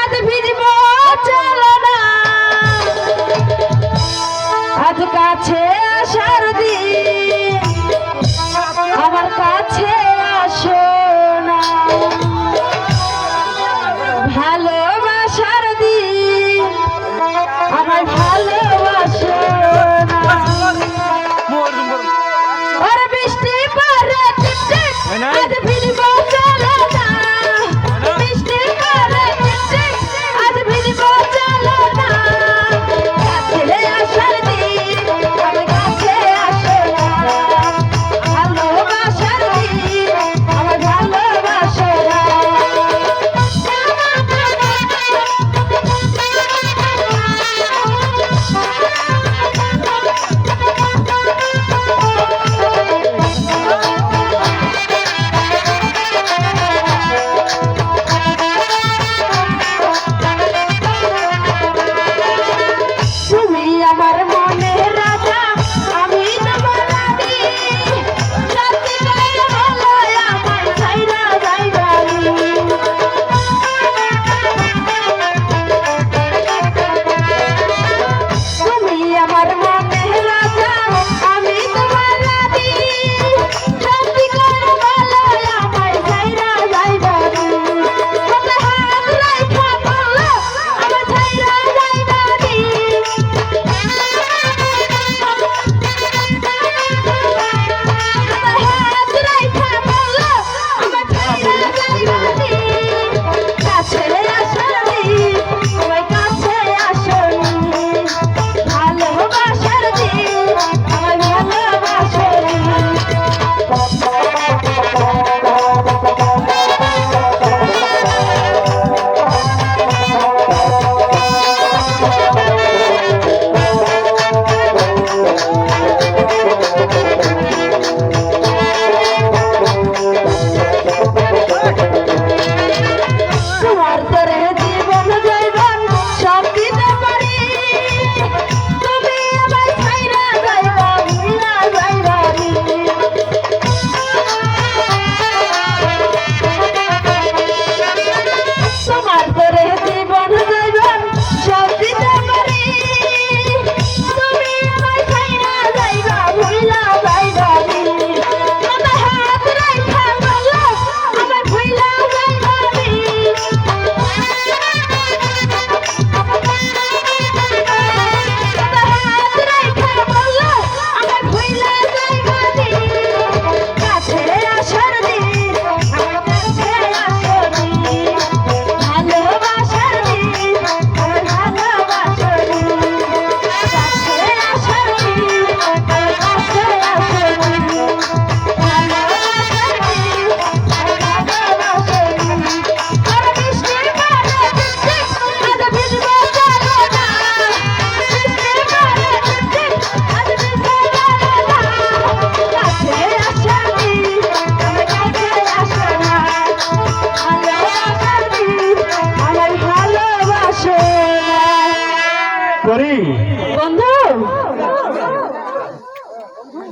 আজ ভিজব চলো না আজ কাছে আসার দিন। আমার কাছে আসো না। ভালোবাসার দিন। আমার ভালোবাসো না। বৃষ্টি পরে করি। বন্ধু